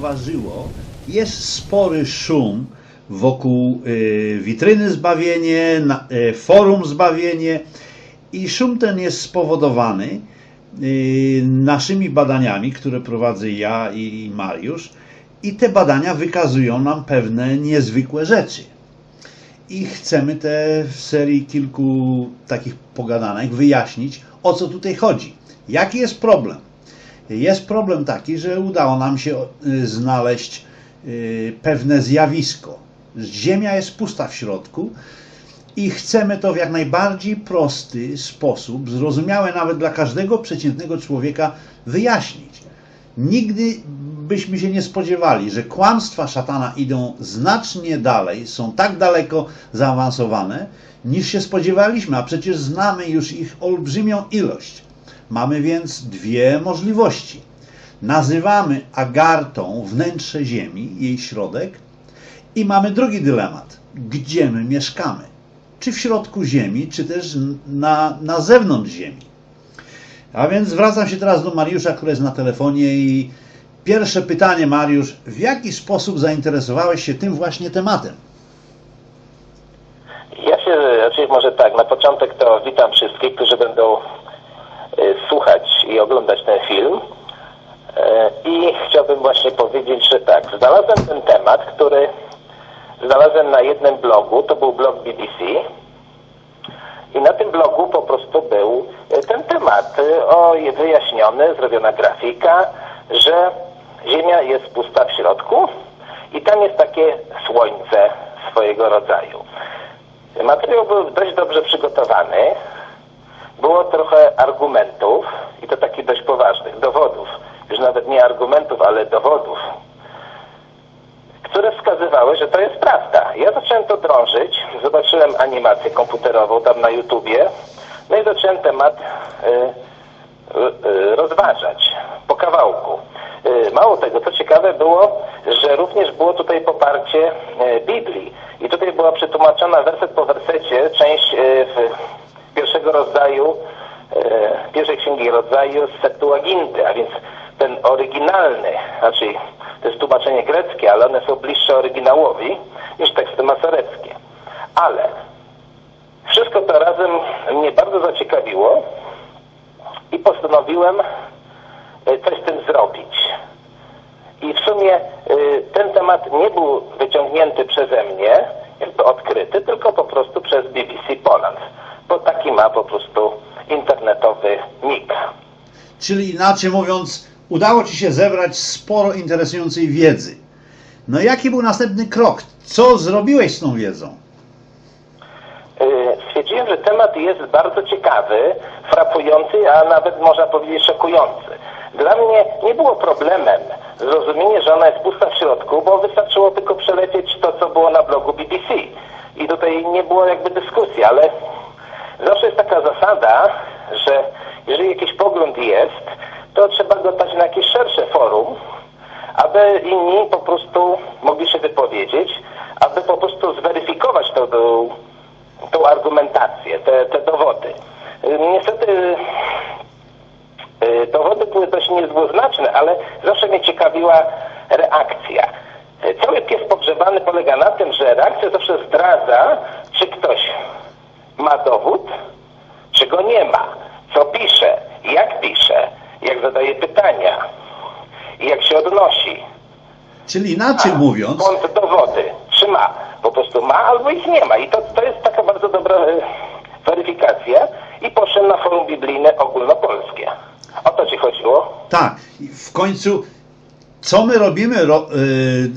zauważyło, jest spory szum wokół y, witryny Zbawienie, y, forum Zbawienie i szum ten jest spowodowany y, naszymi badaniami, które prowadzę ja i Mariusz i te badania wykazują nam pewne niezwykłe rzeczy. I chcemy te w serii kilku takich pogadanek wyjaśnić, o co tutaj chodzi. Jaki jest problem? Jest problem taki, że udało nam się y, znaleźć y, pewne zjawisko. Ziemia jest pusta w środku i chcemy to w jak najbardziej prosty sposób, zrozumiałe nawet dla każdego przeciętnego człowieka, wyjaśnić. Nigdy byśmy się nie spodziewali, że kłamstwa szatana idą znacznie dalej, są tak daleko zaawansowane, niż się spodziewaliśmy, a przecież znamy już ich olbrzymią ilość. Mamy więc dwie możliwości. Nazywamy Agartą wnętrze Ziemi, jej środek, i mamy drugi dylemat. Gdzie my mieszkamy? Czy w środku Ziemi, czy też na, na zewnątrz Ziemi? A więc zwracam się teraz do Mariusza, który jest na telefonie i pierwsze pytanie, Mariusz, w jaki sposób zainteresowałeś się tym właśnie tematem? Ja się, znaczy może tak, na początek to witam wszystkich, którzy będą słuchać i oglądać ten film. Y, I chciałbym właśnie powiedzieć, że tak, znalazłem ten temat, który znalazłem na jednym blogu, to był blog BBC. I na tym blogu po prostu był y, ten temat y, o, wyjaśniony, zrobiona grafika, że Ziemia jest pusta w środku i tam jest takie słońce swojego rodzaju. Materiał był dość dobrze przygotowany. Było trochę argumentów i to takich dość poważnych, dowodów. Już nawet nie argumentów, ale dowodów, które wskazywały, że to jest prawda. Ja zacząłem to drążyć, zobaczyłem animację komputerową tam na YouTubie, no i zacząłem temat y, y, y, rozważać po kawałku. Y, Mało tego, co ciekawe było, że również było tutaj poparcie y, Biblii. I tutaj była przetłumaczona werset po wersecie część y, pierwszego rodzaju, y, pierwszej księgi rodzaju z Septuaginty, a więc ten oryginalny, znaczy to jest tłumaczenie greckie, ale one są bliższe oryginałowi niż teksty masoreckie. Ale wszystko to razem mnie bardzo zaciekawiło i postanowiłem y, coś z tym zrobić. I w sumie y, ten temat nie był wyciągnięty przeze mnie, jakby odkryty, tylko po prostu przez BBC Poland. Bo taki ma po prostu internetowy nick. Czyli inaczej mówiąc, udało Ci się zebrać sporo interesującej wiedzy. No jaki był następny krok? Co zrobiłeś z tą wiedzą? Y, Stwierdziłem, że temat jest bardzo ciekawy, frapujący, a nawet można powiedzieć szokujący. Dla mnie nie było problemem zrozumienie, że ona jest pusta w środku, bo wystarczyło tylko przelecieć to, co było na blogu BBC. I tutaj nie było jakby dyskusji, ale zawsze jest taka zasada, że jeżeli jakiś pogląd jest, to trzeba go dać na jakieś szersze forum, aby inni po prostu mogli się wypowiedzieć, aby po prostu zweryfikować tą, tą, argumentację, te, te dowody. Niestety y, dowody były dość niedwuznaczne, ale zawsze mnie ciekawiła reakcja. Y, Cały pies pogrzebany polega na tym, że reakcja zawsze zdradza, czy ktoś ma dowód, czy go nie ma, co pisze, jak pisze, jak zadaje pytania jak się odnosi. Czyli inaczej mówiąc, Skąd dowody? Czy ma? Po prostu ma albo ich nie ma. I to, to jest taka bardzo dobra e, weryfikacja. I poszedłem na forum biblijne ogólnopolskie. O to ci chodziło? tak, i w końcu co my robimy, ro,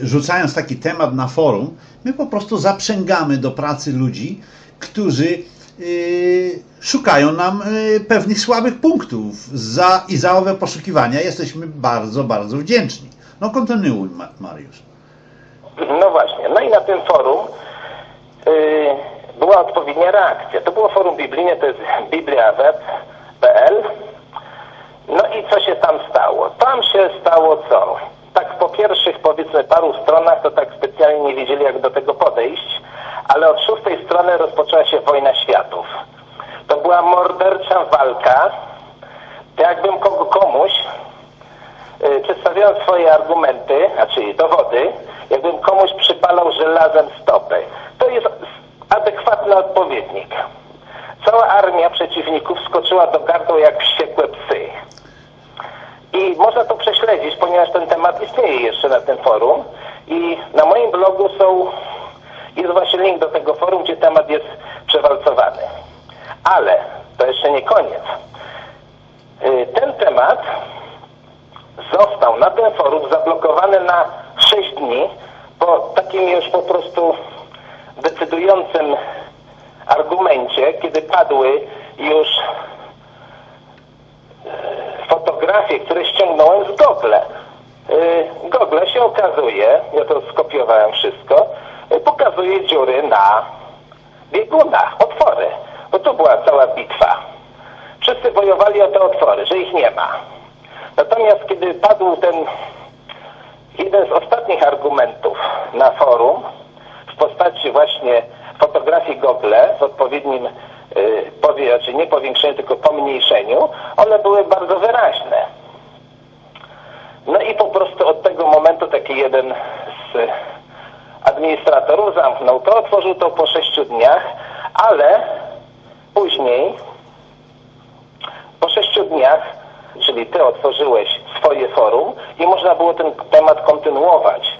y, rzucając taki temat na forum? My po prostu zaprzęgamy do pracy ludzi, którzy szukają nam y, pewnych słabych punktów za, i za owe poszukiwania jesteśmy bardzo, bardzo wdzięczni. No kontynuuj, Ma- Mariusz. No właśnie. No i na tym forum yy, była odpowiednia reakcja. To było forum biblijne, to jest bibliaweb.pl. No i co się tam stało? Tam się stało co? Tak po pierwszych powiedzmy paru stronach to tak specjalnie nie wiedzieli jak do tego podejść, ale od szóstej strony rozpoczęła się wojna światów. To była mordercza walka, to jakbym komuś yy, przedstawiając swoje argumenty, znaczy dowody, jakbym komuś przypalał żelazem stopę. To jest adekwatny odpowiednik. Cała armia przeciwników skoczyła do gardła jak wściekłe psy. I można to prześledzić, ponieważ ten temat istnieje jeszcze na tym forum. I na moim blogu są, jest właśnie link do tego forum, gdzie temat jest przewalcowany. Ale to jeszcze nie koniec. Y, ten temat został na tym forum zablokowany na 6 dni po takim już po prostu decydującym argumencie, kiedy padły już e, fotografie, które ściągnąłem z Google. E, Google się okazuje, ja to skopiowałem wszystko, pokazuje dziury na biegunach, otwory. Bo to była cała bitwa. Wszyscy wojowali o te otwory, że ich nie ma. Natomiast kiedy padł ten jeden z ostatnich argumentów na forum w postaci właśnie fotografii Google w odpowiednim, yy, powie, znaczy nie powiększeniu, tylko pomniejszeniu, one były bardzo wyraźne. No i po prostu od tego momentu taki jeden z administratorów zamknął to, otworzył to po sześciu dniach, ale później po sześciu dniach, czyli ty otworzyłeś swoje forum i można było ten temat kontynuować.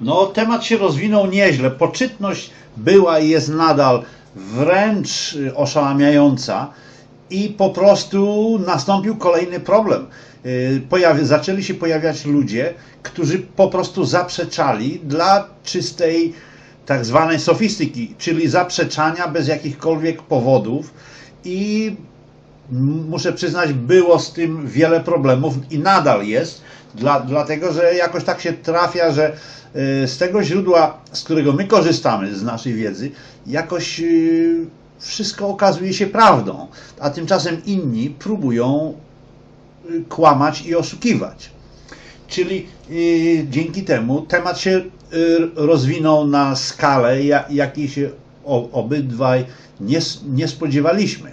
No, temat się rozwinął nieźle. Poczytność była i jest nadal wręcz oszałamiająca i po prostu nastąpił kolejny problem. Yy, pojawi, zaczęli się pojawiać ludzie, którzy po prostu zaprzeczali dla czystej tak zwanej sofistyki, czyli zaprzeczania bez jakichkolwiek powodów i muszę przyznać, było z tym wiele problemów i nadal jest, dla, dlatego że jakoś tak się trafia, że y, z tego źródła, z którego my korzystamy, z naszej wiedzy, jakoś y, wszystko okazuje się prawdą, a tymczasem inni próbują y, kłamać i oszukiwać. Czyli dzięki temu temat się rozwinął na skalę, jakiej się obydwaj nie, nie spodziewaliśmy.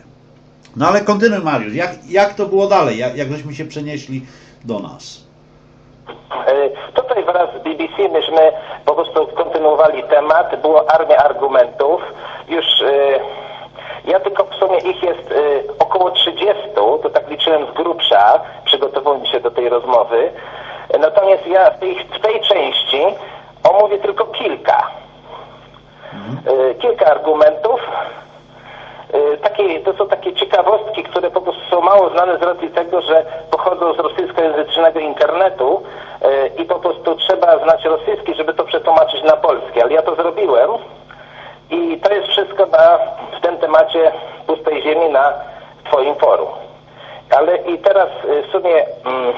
No ale kontynuuj Mariusz, jak, jak to było dalej, jak, jak żeśmy się przenieśli do nas? E, tutaj wraz z BBC myśmy po prostu kontynuowali temat, było armia argumentów, już e, ja tylko w sumie ich jest e, około 30, to tak liczyłem z grubsza, przygotowując się do tej rozmowy, natomiast ja w tej, w tej części omówię tylko kilka. Mhm. Kilka argumentów, Y, takie, to są takie ciekawostki, które po prostu są mało znane z racji tego, że pochodzą z rosyjskojęzycznego internetu y, i po prostu trzeba znać rosyjski, żeby to przetłumaczyć na polski. Ale ja to zrobiłem i to jest wszystko na, w tym temacie pustej ziemi na Twoim forum. Ale i teraz y, w sumie mm,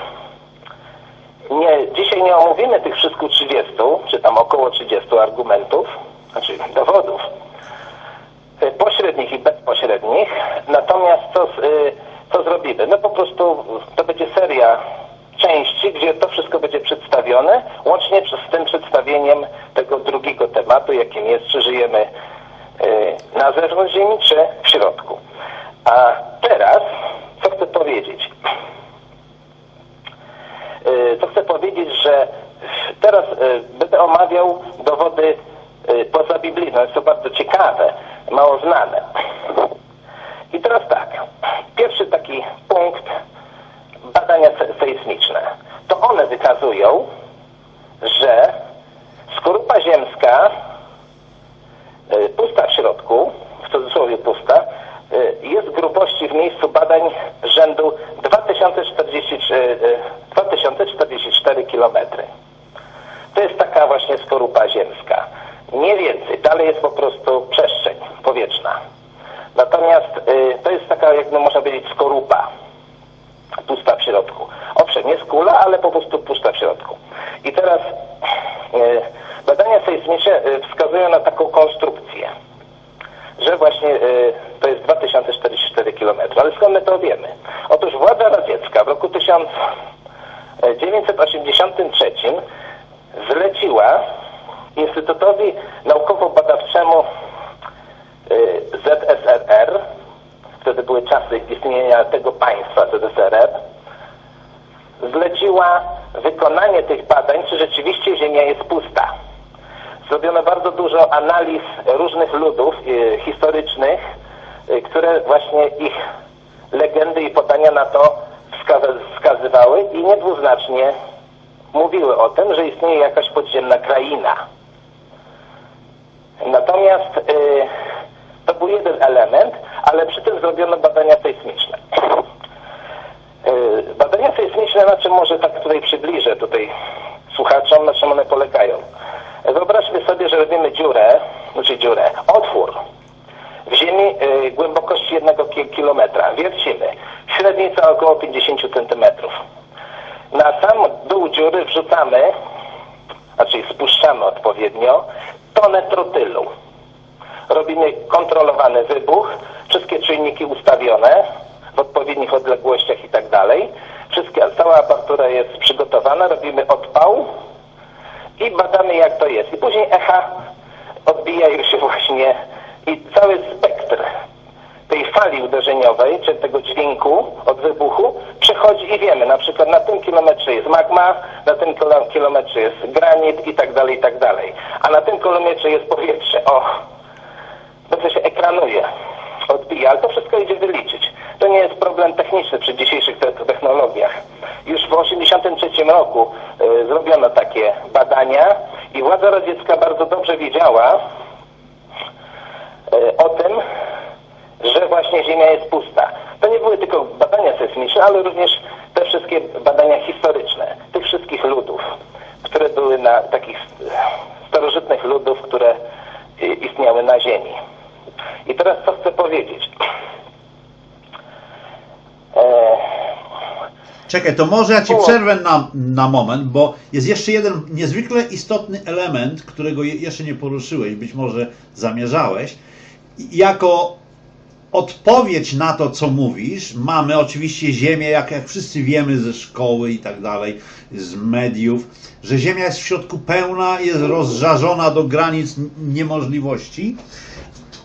nie, dzisiaj nie omówimy tych wszystkich 30, czy tam około 30 argumentów, znaczy dowodów, Y, pośrednich i bezpośrednich. Natomiast co, y, co zrobimy? No po prostu to będzie seria części, gdzie to wszystko będzie przedstawione, łącznie z tym przedstawieniem tego drugiego tematu, jakim jest, czy żyjemy y, na zewnątrz Ziemi, czy w środku. A teraz, co chcę powiedzieć? Co chcę powiedzieć, że teraz będę omawiał dowody pozabiblijne. Jest to bardzo ciekawe mało znane. I teraz tak, badania sejsmiczne. To one wykazują, że skorupa ziemska y, pusta w środku, w cudzysłowie pusta, y, jest grubości w miejscu badań rzędu 2044, 2044 km. To jest taka właśnie skorupa ziemska. Nie więcej. Dalej jest po prostu przestrzeń powietrzna. Natomiast to jest taka, jak no, można powiedzieć, skorupa. Pusta w środku. Owszem, jest kula, ale po prostu pusta w środku. I teraz y, badania sejsmiczne y, wskazują na taką konstrukcję, że właśnie y, to jest 2044 km. Ale skąd my to wiemy? Otóż władza radziecka w roku 1983 zleciła Instytutowi Naukowo-Badawczemu wtedy były czasy istnienia tego państwa ZSRR, zleciła wykonanie tych badań, czy rzeczywiście Ziemia jest pusta. Zrobiono bardzo dużo analiz różnych ludów e, historycznych, e, które właśnie ich legendy i podania na to wskazywały i niedwuznacznie mówiły o tym, że istnieje jakaś podziemna kraina. Natomiast y, to był jeden element, zrobiono badania sejsmiczne. Y, badania sejsmiczne, na czym może tak tutaj przybliżę tutaj słuchaczom, na czym one polegają. Wyobraźmy sobie, że robimy dziurę, znaczy dziurę, otwór w ziemi y, głębokości jednego ki- kilometra. Wiercimy. Średnica około 50 centymetrów. Na sam dół dziury wrzucamy, znaczy spuszczamy odpowiednio, tonę trotylu. Robimy kontrolowany wybuch, wszystkie czujniki ustawione w odpowiednich odległościach i tak dalej. Wszystkie, cała aparatura jest przygotowana, robimy odpał i badamy jak to jest. I później echa odbijają się właśnie i cały spektr tej fali uderzeniowej, czy tego dźwięku od wybuchu, przechodzi i wiemy, na przykład na tym kilometrze jest magma, na tym kilo- kilometrze jest granit i tak dalej, i tak dalej. A na tym kilometrze jest powietrze. O, to się ekranuje, odbija, ale to wszystko idzie wyliczyć. To nie jest problem techniczny przy dzisiejszych te- technologiach. Już w 1983 roku y, zrobiono takie badania i władza radziecka bardzo dobrze wiedziała y, o tym, że właśnie Ziemia jest pusta. To nie były tylko badania sejsmiczne, ale również te wszystkie badania historyczne tych wszystkich ludów, które były na takich starożytnych ludów, które y, istniały na Ziemi. I teraz co chcę powiedzieć? E, Czekaj, to może ja ci przerwę na, na moment, bo jest jeszcze jeden niezwykle istotny element, którego je, jeszcze nie poruszyłeś, być może zamierzałeś. Jako odpowiedź na to, co mówisz, mamy oczywiście Ziemię, jak, jak wszyscy wiemy ze szkoły i tak dalej, z mediów, że Ziemia jest w środku pełna, jest rozżarzona do granic niemożliwości,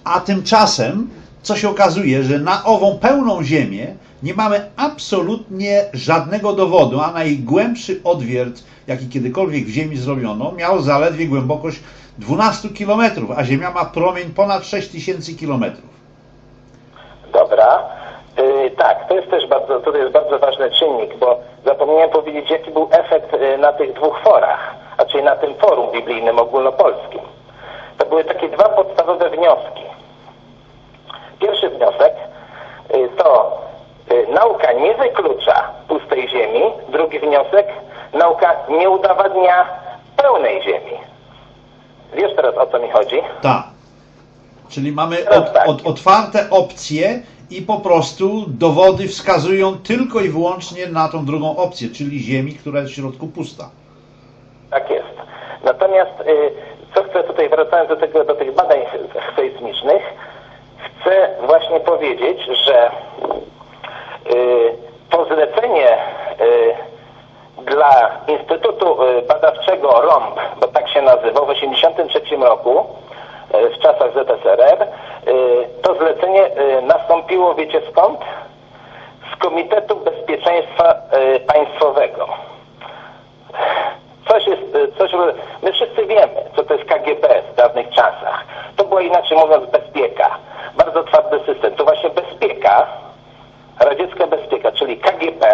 a tymczasem, co się okazuje, że na ową pełną Ziemię nie mamy absolutnie żadnego dowodu, a najgłębszy odwiert, jaki kiedykolwiek w Ziemi zrobiono, miał zaledwie głębokość 12 km, a Ziemia ma promień ponad 6000 km. Dobra. Y, tak, to jest też bardzo, to jest bardzo ważny czynnik, bo zapomniałem powiedzieć, jaki był efekt y, na tych dwóch forach, a czyli na tym forum biblijnym ogólnopolskim. To były takie dwa podstawowe wnioski. Pierwszy wniosek y, to y, nauka nie wyklucza pustej ziemi. Drugi wniosek, nauka nie udowadnia pełnej ziemi. Wiesz teraz o co mi chodzi? Tak. Czyli mamy od, tak. od, otwarte opcje i po prostu dowody wskazują tylko i wyłącznie na tą drugą opcję, czyli Ziemi, która jest w środku pusta. Tak jest. Natomiast y, co chcę tutaj, wracając do, tego, do tych badań sejsmicznych, chcę właśnie powiedzieć, że y, to zlecenie y, dla Instytutu y, Badawczego ROMB, bo tak się nazywał, w 1983 roku, w czasach ZSRR, to zlecenie nastąpiło, wiecie skąd? Z Komitetu Bezpieczeństwa Państwowego coś jest, coś, my wszyscy wiemy, co to jest KGB w dawnych czasach. To była inaczej mówiąc bezpieka. Bardzo twardy system. To właśnie bezpieka, radziecka bezpieka, czyli KGB,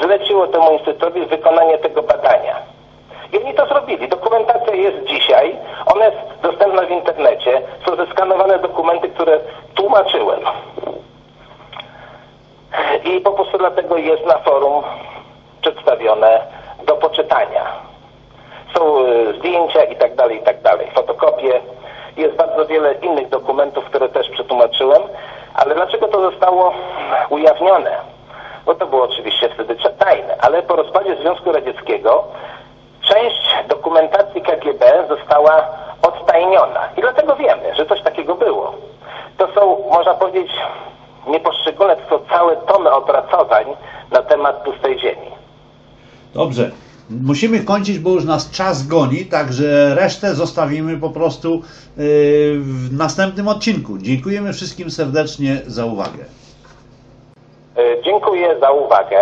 zleciło temu instytutowi wykonanie tego badania. I oni to zrobili. Dokumentacja jest dzisiaj, ona jest dostępna w internecie. Są zeskanowane dokumenty, które tłumaczyłem. I po prostu dlatego jest na forum przedstawione do poczytania. Są y, zdjęcia i tak dalej, i tak dalej, fotokopie. Jest bardzo wiele innych dokumentów, które też przetłumaczyłem. Ale dlaczego to zostało ujawnione? Bo to było oczywiście wtedy tajne, ale po rozpadzie Związku Radzieckiego część dokumentacji KGB została odtajniona. I dlatego wiemy, że coś takiego było. To są, można powiedzieć, nie poszczególne, to są całe tomy opracowań na temat pustej ziemi. Dobrze. Musimy kończyć, bo już nas czas goni, także resztę zostawimy po prostu yy, w następnym odcinku. Dziękujemy wszystkim serdecznie za uwagę. Y, Dziękuję za uwagę.